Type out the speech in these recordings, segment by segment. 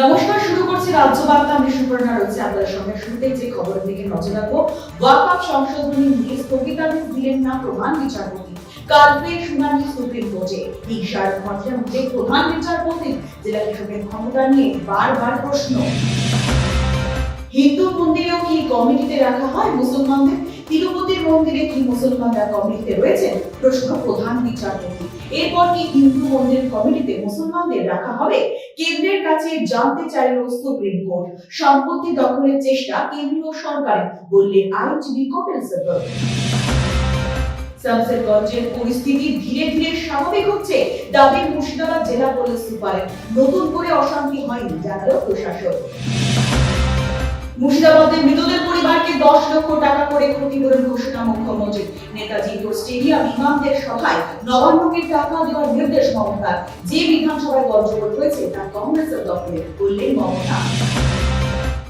নমস্কার, শুরু করছি রাজ্য বার্তা আমি রয়েছে আপনাদের সঙ্গে শুরুতেই যে খবরের দিকে নজর রাখব। সংশোধনী নিয়ে স্থগিতাদেশ দিলেন না প্রধান বিচারপতি। শুনানি সুপ্রিম কোর্টে। মধ্যে প্রধান বিচারপতি, জেলা কৃষকের ক্ষমতা নিয়ে বারবার প্রশ্ন। হিন্দু মন্দিরেও কি কমিটিতে রাখা হয়? মুসলমানদের তিরুপতির মন্দিরে কি মুসলমানরা কমিটিতে রয়েছে? প্রশ্ন প্রধান বিচারপতি। এরপর কি হিন্দু মন্দির কমিটিতে মুসলমানদের রাখা হবে? কেন্দ্রের কাছে জানতে চাইল সুপ্রিম কোর্ট। সম্পত্তি দখলের চেষ্টা কেন্দ্রীয় সরকারের বললেন আইনজীবী কপিল সিব্বল। শামসেরগঞ্জের পরিস্থিতি ধীরে ধীরে স্বাভাবিক হচ্ছে। দাবি মুর্শিদাবাদ জেলা পুলিশ সুপারের। নতুন করে অশান্তি হয়নি, জানালো প্রশাসক। মুর্শিদাবাদের মৃতদের লক্ষ করে ঘোষণা মুখ্যমন্ত্রী নেতাজি স্টেডিয়াম ইমামদের সভায় টাকা দেওয়ার নির্দেশ মমতার। যে বিধানসভায় কংগ্রেসের দখলে মমতা।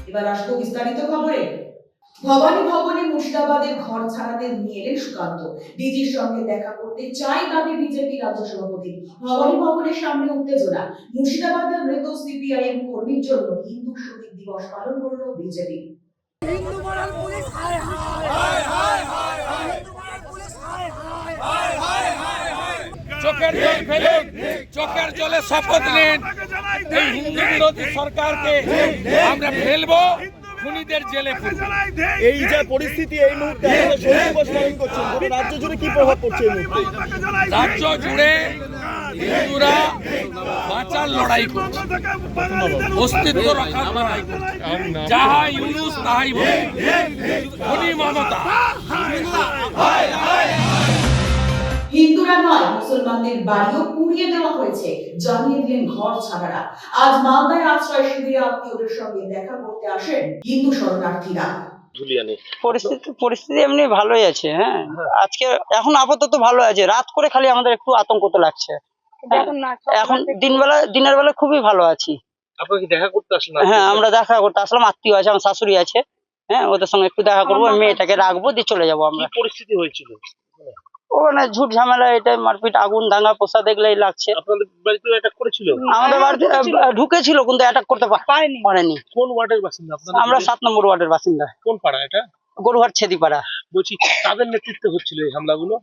এবার আসব বিস্তারিত খবরে। ভবানী ভবনে মুর্শিদাবাদের ঘর ছাড়াতে নিয়ে এলেন সুকান্ত। ডিজির সঙ্গে দেখা করতে চাই দাবি বিজেপি রাজ্য সভাপতি। ভবানী ভবনের সামনে উত্তেজনা। মুর্শিদাবাদের মৃত সিপিআইএম কর্মীর জন্য হিন্দু শহীদ দিবস পালন করল বিজেপি। হিন্দু মরাল পুলিশ হায় হায়। হায় হায় হায় হিন্দু মরাল পুলিশ হায় হায়। চোখের জল ফেলুন চোখের জলে শপথ নিন। এই হিন্দু বিরোধী সরকারকে আমরা ফেলব। খুনিদের জেলে এই যে পরিস্থিতি এই মুহূর্তে রাজ্য জুড়ে কি প্রভাব পড়ছে এই রাজ্য জুড়ে হিন্দুরা বাঁচার লড়াই করছে। অস্তিত্ব রক্ষার লড়াই করছে। যাহা ইউনুস তাহাই বলে। খুনি মমতা। হিন্দুরা নয় মুসলমানদের বাড়িও পুড়িয়ে দেওয়া হয়েছে জানিয়ে দিলেন ঘর ছাড়ারা। আজ মালদায় আশ্রয় শিবিরে আত্মীয়দের সঙ্গে দেখা করতে আসেন হিন্দু শরণার্থীরা। পরিস্থিতি পরিস্থিতি এমনি ভালোই আছে হ্যাঁ। আজকে এখন আপাতত ভালো আছে রাত করে খালি আমাদের একটু আতঙ্ক তো লাগছে। হ্যাঁ, এখন দিনবেলা দিনের বেলা খুবই ভালো আছি। দেখা করতে আসলেন? হ্যাঁ আমরা দেখা করতে আসলাম আত্মীয় আছে আমার শাশুড়ি আছে হ্যাঁ ওদের সঙ্গে একটু দেখা করব মেয়েটাকে রাখব দিয়ে চলে যাব আমরা। পরিস্থিতি হয়েছিল? ওখানে ঝুট ঝামেলা এটাই মারপিট আগুন দাঙ্গা পোষা দেখলেই লাগছে। আপনাদের বাড়িতে অ্যাটাক করেছিল? আমাদের বাড়িতে ঢুকেছিল। কিন্তু অ্যাটাক করতে পা- পারেনি। কোন ওয়ার্ডের বাসিন্দা? আপনারা আমরা সাত নম্বর ওয়ার্ডের বাসিন্দা। কোন পাড়া এটা? গরুহাট ছেদিপাড়া। বলছি কাদের নেতৃত্বে হচ্ছিল এই হামলাগুলো?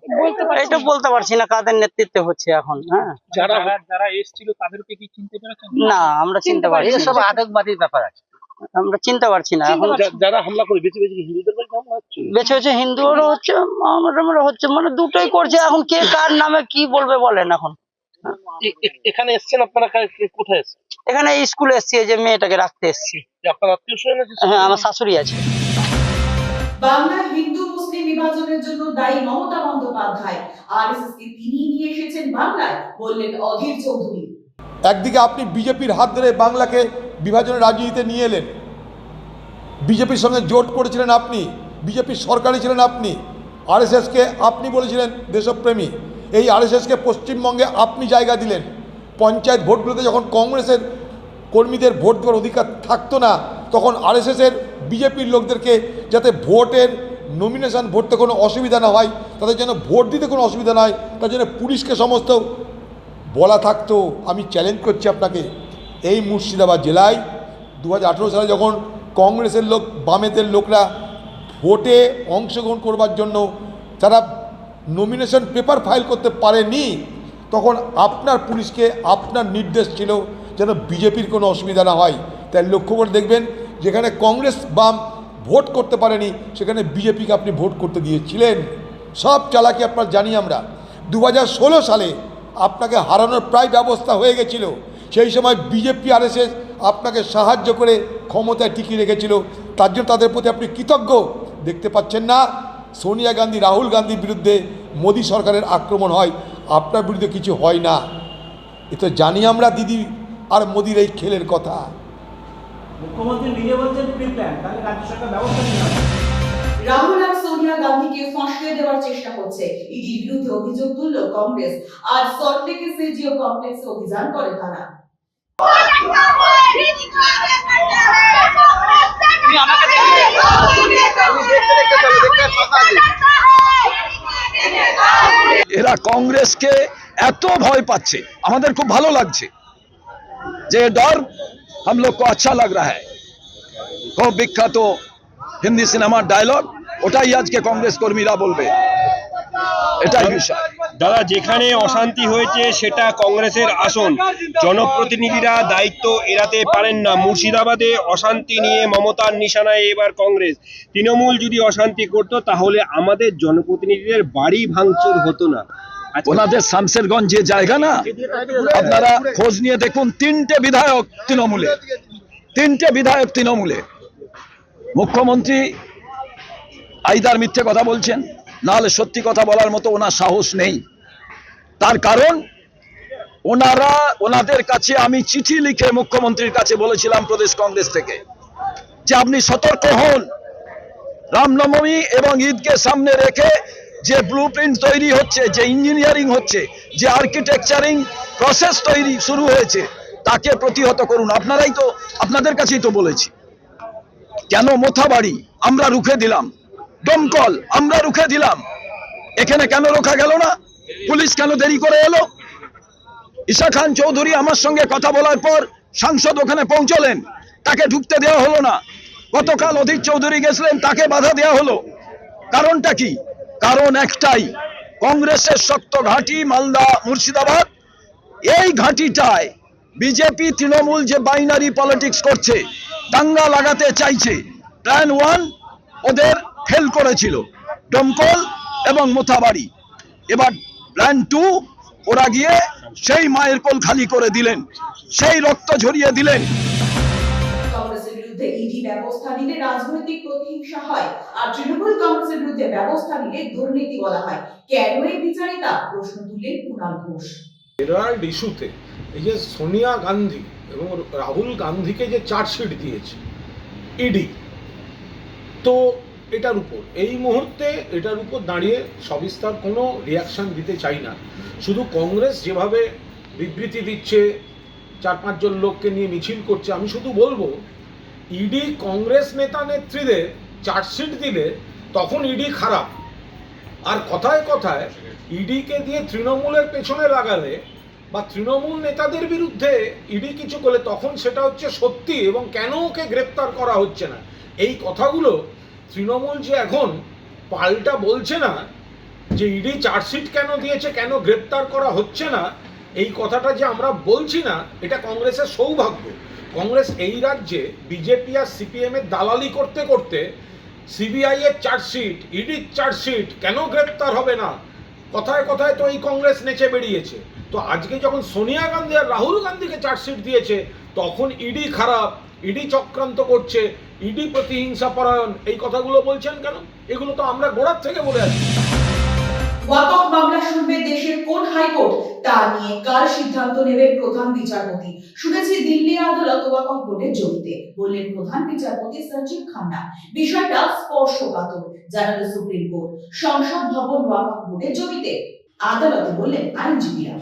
এটা বলতে পারছি না কাদের নেতৃত্বে হচ্ছে এখন হ্যাঁ? যারা যারা এসেছিল তাদেরকে কি চিনতে পেরেছেন? না আমরা চিনতে পারছি না। এসব আতঙ্কবাদীর ব্যাপার আছে। আমরা চিনতে পারছি না। এখন যারা হামলা করে বেশি বেশি হিন্দুদের বাড়িতে হামলা হচ্ছে? বেছে বেছে হিন্দুরও হচ্ছে হচ্ছে মানে দুটোই করছে। এখন কে কার নামে কি বলবে বলেন এখন। এখানে এসছেন আপনারা? কে- কোথায় এসছেন? এখানে স্কুলে এসছি যে মেয়েটাকে রাখতে এসছি। হ্যাঁ আমার শাশুড়ি আছে। বাংলায় হিন্দু মুসলিম বিভাজনের জন্য দায়ী মমতা বন্দ্যোপাধ্যায়। আরএসএস কে তিনি নিয়ে এসেছেন বাংলায় বললেন অধীর চৌধুরী। একদিকে আপনি বিজেপির হাত ধরে বাংলাকে বিভাজনের রাজনীতিতে নিয়ে এলেন। বিজেপির সঙ্গে জোট করেছিলেন আপনি বিজেপির সরকারে ছিলেন আপনি, আরএসএসকে আপনি বলেছিলেন দেশপ্রেমী, এই আরএসএসকে পশ্চিমবঙ্গে আপনি জায়গা দিলেন। পঞ্চায়েত ভোটগুলোতে যখন কংগ্রেসের কর্মীদের ভোট দেওয়ার অধিকার থাকতো না, তখন আরএসএসের বিজেপির লোকদেরকে যাতে ভোটের নমিনেশন ভোটতে কোনো অসুবিধা না হয়, তাদের যেন ভোট দিতে কোনো অসুবিধা না হয় তার জন্য পুলিশকে সমস্ত বলা থাকতো। আমি চ্যালেঞ্জ করছি আপনাকে। এই মুর্শিদাবাদ জেলায় দু হাজার আঠেরো সালে যখন কংগ্রেসের লোক, বামেদের লোকরা ভোটে অংশগ্রহণ করবার জন্য তারা নমিনেশন পেপার ফাইল করতে পারেনি, তখন আপনার পুলিশকে আপনার নির্দেশ ছিল যেন বিজেপির কোনো অসুবিধা না হয়। তাই লক্ষ্য করে দেখবেন, যেখানে কংগ্রেস বাম ভোট করতে পারেনি, সেখানে বিজেপিকে আপনি ভোট করতে দিয়েছিলেন। সব চালাকি আপনার জানি আমরা। দু হাজার ষোলো সালে আপনাকে হারানোর প্রায় ব্যবস্থা হয়ে গেছিল। সেই সময় বিজেপি আর আরএসএস আপনাকে সাহায্য করে ক্ষমতায় টিকিয়ে রেখেছিল। তার জন্য তাদের প্রতি আপনি কৃতজ্ঞ। দেখতে পাচ্ছেন না সোনিয়া গান্ধী রাহুল গান্ধীর বিরুদ্ধে মোদী সরকারের আক্রমণ হয়। আপনার বিরুদ্ধে কিছু হয় না। এ তো জানি আমরা দিদি আর মোদির এই খেলের কথা। রাহুল আর সোনিয়া গান্ধীকে ফাঁসিয়ে দেওয়ার চেষ্টা করছে। ইডির বিরুদ্ধে অভিযোগ তুলল কংগ্রেস। সল্টলেকে সেজিও কমপ্লেক্সে অভিযান করে তারা। এরা কংগ্রেসকে এত ভয় পাচ্ছে আমাদের খুব ভালো লাগছে যে ডর हम लोग को अच्छा लग रहा है খুব বিখ্যাত হিন্দি সিনেমার ডায়লগ ওটাই আজকে কংগ্রেস কর্মীরা বলবে এটাই বিষয় দাদা, যেখানে অশান্তি হয়েছে সেটা কংগ্রেসের আসন। জনপ্রতিনিধিরা দায়িত্ব এড়াতে পারেন না। মুর্শিদাবাদে অশান্তি নিয়ে মমতার নিশানায় এবার কংগ্রেস। তৃণমূল যদি অশান্তি করত, তাহলে আমাদের জনপ্রতিনিধিদের বাড়ি ভাঙচুর হতো না। ওনাদের শামসেরগঞ্জ যে জায়গা না, আপনারা খোঁজ নিয়ে দেখুন, তিনটে বিধায়ক তৃণমূলে। তিনটে বিধায়ক তৃণমূলে। মুখ্যমন্ত্রী আইদার মিথ্যে কথা বলছেন। নাহলে সত্যি কথা বলার মতো ওনার সাহস নেই। তার কারণ, ওনারা, ওনাদের কাছে আমি চিঠি লিখে মুখ্যমন্ত্রীর কাছে বলেছিলাম প্রদেশ কংগ্রেস থেকে যে আপনি সতর্ক হন। রামনবমী এবং ঈদকে সামনে রেখে যে ব্লু তৈরি হচ্ছে, যে ইঞ্জিনিয়ারিং হচ্ছে, যে আর্কিটেকচারিং প্রসেস তৈরি শুরু হয়েছে, তাকে প্রতিহত করুন। আপনারাই তো, আপনাদের কাছেই তো বলেছি। কেন মোথাবাড়ি? আমরা রুখে দিলাম। দমকল আমরা রুখে দিলাম। এখানে কেন রোখা গেল না? পুলিশ কেন দেরি করে এলো? ঈশা খান চৌধুরী আমার সঙ্গে কথা বলার পর সাংসদ ওখানে পৌঁছলেন। তাকে ঢুকতে দেওয়া হলো না। গতকাল অধীর চৌধুরী গেছিলেন, তাকে বাধা দেওয়া হলো। কারণটা কি? কারণ একটাই, কংগ্রেসের শক্ত ঘাঁটি মালদা মুর্শিদাবাদ। এই ঘাঁটিটায় বিজেপি তৃণমূল যে বাইনারি পলিটিক্স করছে, দাঙ্গা লাগাতে চাইছে প্ল্যান ওয়ান ওদের ফেল করেছিল। দমকল এবং মোথাবাড়ি এবার প্ল্যান টু ওরা গিয়ে সেই মায়ের কোল খালি করে দিলেন। সেই রক্ত ঝরিয়ে দিলেন। কংগ্রেসের বিরুদ্ধে ইডি ব্যবস্থা নিলে রাজনৈতিক প্রতিহিংসা হয়। আর তৃণমূল কংগ্রেসের বিরুদ্ধে ব্যবস্থা নিলে দুর্নীতি বলা হয়। কেন এই বিচারিতা? প্রশ্ন তুললেন কুণাল ঘোষ। হেরাল্ড ইস্যুতে এই যে সোনিয়া গান্ধী এবং রাহুল গান্ধীকে যে চার্জশিট দিয়েছে ইডি তো এটার উপর। এই মুহূর্তে এটার উপর দাঁড়িয়ে সবিস্তার কোনো রিয়াকশন দিতে চাই না। শুধু কংগ্রেস যেভাবে বিবৃতি দিচ্ছে, চার পাঁচজন লোককে নিয়ে মিছিল করছে, আমি শুধু বলব, ইডি কংগ্রেস নেতা নেত্রীদের চার্জশিট দিলে তখন ইডি খারাপ। আর কথায় কথায় ইডিকে দিয়ে তৃণমূলের পেছনে লাগালে বা তৃণমূল নেতাদের বিরুদ্ধে ইডি কিছু করলে তখন সেটা হচ্ছে সত্যি এবং কেন ওকে গ্রেপ্তার করা হচ্ছে না? এই কথাগুলো তৃণমূল যে এখন পাল্টা বলছে না যে ইডি চার্জশিট কেন দিয়েছে, কেন গ্রেপ্তার করা হচ্ছে না, এই কথাটা যে আমরা বলছি না, এটা কংগ্রেসের সৌভাগ্য। কংগ্রেস এই রাজ্যে বিজেপি আর সিপিএম এর দালালি করতে করতে সিবিআই এর চার্জশিট, ইডির চার্জশিট কেন গ্রেপ্তার হবে না? কথায় কথায় তো এই কংগ্রেস নেচে বেরিয়েছে। তো আজকে যখন সোনিয়া গান্ধী আর রাহুল গান্ধীকে চার্জশিট দিয়েছে, তখন ইডি খারাপ, ইডি চক্রান্ত করছে ইডি প্রতিহিংসা পরায়ণ, এই কথাগুলো বলছেন কেন? এগুলো তো আমরা গোড়ার থেকে বলে আসছি ওয়াকফ মামলা শুনবে দেশের কোন হাইকোর্ট? তা নিয়ে কার সিদ্ধান্ত নেবে প্রধান বিচারপতি? শুনেছি দিল্লি আদালত ওয়াকফ বোর্ডের জড়িতে বললেন প্রধান বিচারপতি সঞ্জীব খান্না। বিষয়টা স্পর্শকাতর, জানালো সুপ্রিম কোর্ট। সংসদ ভবন ওয়াকফ বোর্ডের জড়িতে আদালতে বললেন আইনজীবীরা।